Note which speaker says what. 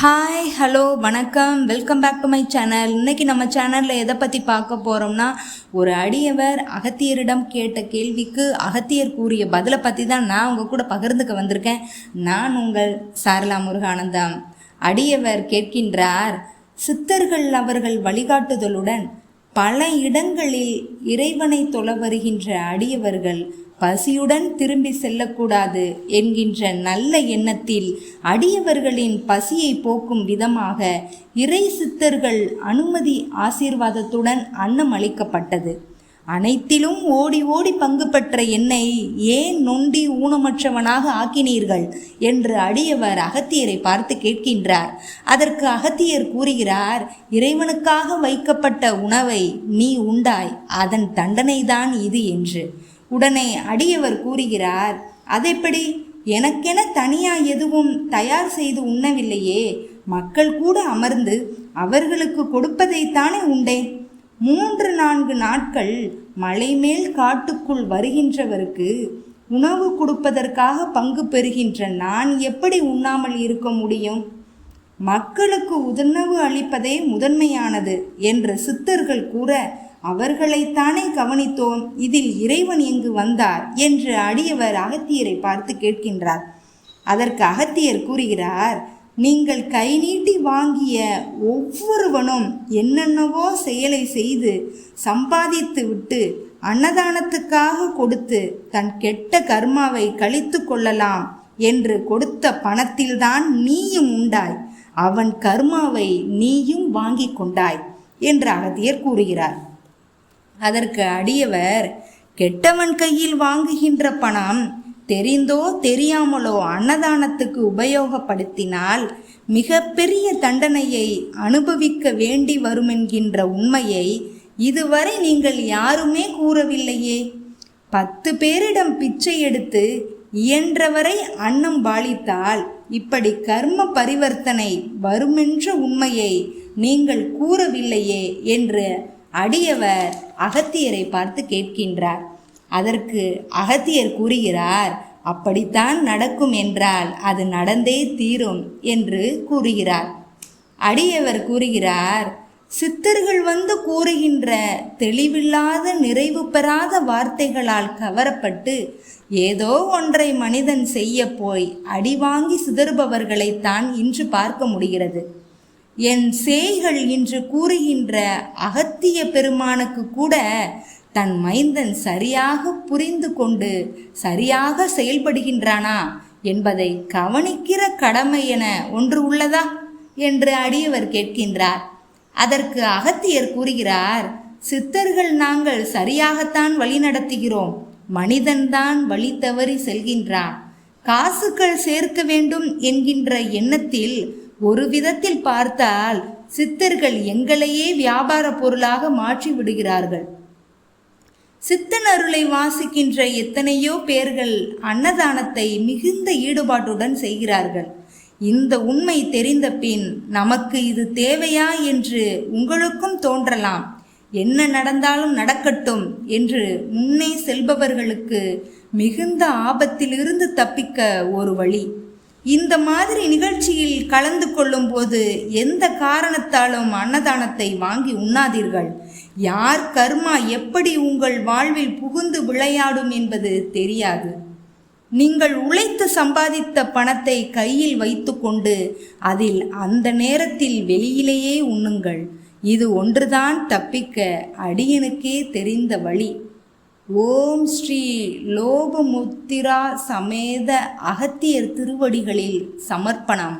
Speaker 1: Hi hello வணக்கம். Welcome back to my channel இன்றைக்கி நம்ம சேனலில் எதை பற்றி பார்க்க போகிறோம்னா ஒரு அடியவர் அகத்தியரிடம் கேட்ட கேள்விக்கு அகத்தியர் கூறிய பதிலை பற்றி தான் நான் உங்கள் கூட பகிர்ந்துக்க வந்திருக்கேன். நான் உங்கள் சாரலா முருகானந்தம். அடியவர் கேட்கின்றார் சித்தர்கள் அவர்கள் வழிகாட்டுதலுடன் பல இடங்களில் இறைவனை தொலை வருகின்ற அடியவர்கள் பசியுடன் திரும்பி செல்லக்கூடாது என்கின்ற நல்ல எண்ணத்தில் அடியவர்களின் பசியை போக்கும் விதமாக இறை சித்தர்கள் அனுமதி ஆசீர்வாதத்துடன் அன்னம் அளிக்கப்பட்டது. அனைத்திலும் ஓடி ஓடி பங்கு பெற்ற என்னை ஏன் நொண்டி ஊனமற்றவனாக ஆக்கினீர்கள்? என்று அடியவர் அகத்தியரை பார்த்து கேட்கின்றார். அதற்கு அகத்தியர் கூறுகிறார் இறைவனுக்காக வைக்கப்பட்ட உணவை நீ உண்டாய் அதன் தண்டனைதான் இது என்று. உடனே அடியவர் கூறுகிறார் அதெப்படி? எனக்கென தனியா எதுவும் தயார் செய்து உண்ணவில்லையே. மக்கள் கூட அமர்ந்து அவர்களுக்கு கொடுப்பதைத்தானே உண்டேன். மூன்று நான்கு நாட்கள் மலைமேல் காட்டுக்குள் வருகின்றவருக்கு உணவு கொடுப்பதற்காக பங்கு பெறுகின்ற நான் எப்படி உண்ணாமல் இருக்க முடியும்? மக்களுக்கு உணவு அளிப்பதே முதன்மையானது என்று சித்தர்கள் கூற அவர்களைத்தானே கவனித்தோம். இதில் இறைவன் எங்கு வந்தார் என்று அடியவர் அகத்தியரை பார்த்து கேட்கின்றார். அதற்கு அகத்தியர் கூறுகிறார் நீங்கள் கை நீட்டி வாங்கிய ஒவ்வொருவனும் என்னென்னவோ செயலை செய்து சம்பாதித்து விட்டு அன்னதானத்துக்காக கொடுத்து தன் கெட்ட கர்மாவை கழித்து கொள்ளலாம் என்று கொடுத்த பணத்தில்தான் நீயும் உண்டாய். அவன் கர்மாவை நீயும் வாங்கி கொண்டாய் என்று அகத்தியர் கூறுகிறார். அதற்கு அடியவர் கெட்டவன் கையில் வாங்குகின்ற பணம் தெரிந்தோ தெரியாமலோ அன்னதானத்துக்கு உபயோகப்படுத்தினால் மிக பெரிய தண்டனையை அனுபவிக்க வேண்டி வருமென்கின்ற உண்மையை இதுவரை நீங்கள் யாருமே கூறவில்லையே. பத்து பேரிடம் பிச்சை எடுத்து இயன்றவரை அன்னம் பாலித்தால் இப்படி கர்ம பரிவர்த்தனை வருமென்ற உண்மையை நீங்கள் கூறவில்லையே என்று அடியவர் அகத்தியரை பார்த்து கேட்கின்றார். அதற்கு அகத்தியர் கூறுகிறார் அப்படித்தான் நடக்கும் என்றால் அது நடந்தே தீரும் என்று கூறுகிறார். அடியவர் கூறுகிறார் சித்தர்கள் வந்து கூறுகின்ற தெளிவில்லாத நிறைவு பெறாத வார்த்தைகளால் கவரப்பட்டு ஏதோ ஒன்றை மனிதன் செய்ய போய் அடிவாங்கி சிதறுபவர்களைத்தான் இன்று பார்க்க முடிகிறது. என் சேய்கள் இன்று கூறுகின்ற அகத்திய பெருமானுக்கு கூட தன் மைந்தன் சரியாக புரிந்து கொண்டு சரியாக செயல்படுகின்றானா என்பதை கவனிக்கிற கடமை என ஒன்று உள்ளதா? என்று அடியவர் கேட்கின்றார். அதற்கு அகத்தியர் கூறுகிறார் சித்தர்கள் நாங்கள் சரியாகத்தான் வழி நடத்துகிறோம். மனிதன்தான் வழி தவறி செல்கின்றான். காசுகள் சேர்க்க வேண்டும் என்கின்ற எண்ணத்தில் ஒரு விதத்தில் பார்த்தால் சித்தர்கள் எங்களையே வியாபார பொருளாக மாற்றி விடுகிறார்கள். சித்தன் அருளை வாசிக்கின்ற எத்தனையோ பேர்கள் அன்னதானத்தை மிகுந்த ஈடுபாட்டுடன் செய்கிறார்கள். இந்த உண்மை தெரிந்த பின் நமக்கு இது தேவையா என்று உங்களுக்கும் தோன்றலாம். என்ன நடந்தாலும் நடக்கட்டும் என்று முன்னே செல்பவர்களுக்கு மிகுந்த ஆபத்திலிருந்து தப்பிக்க ஒரு வழி. இந்த மாதிரி நிகழ்ச்சியில் கலந்து கொள்ளும் போது எந்த காரணத்தாலும் அன்னதானத்தை வாங்கி உண்ணாதீர்கள். யார் கர்மா எப்படி உங்கள் வாழ்வில் புகுந்து விளையாடும் என்பது தெரியாது. நீங்கள் உழைத்து சம்பாதித்த பணத்தை கையில் வைத்துக்கொண்டு அதில் அந்த நேரத்தில் வெளியிலேயே உண்ணுங்கள். இது ஒன்றுதான் தப்பிக்க அடியனுக்கே தெரிந்த வழி. ஓம் ஸ்ரீ லோபமுத்திரா சமேத அகத்தியர் திருவடிகளில் சமர்ப்பணம்.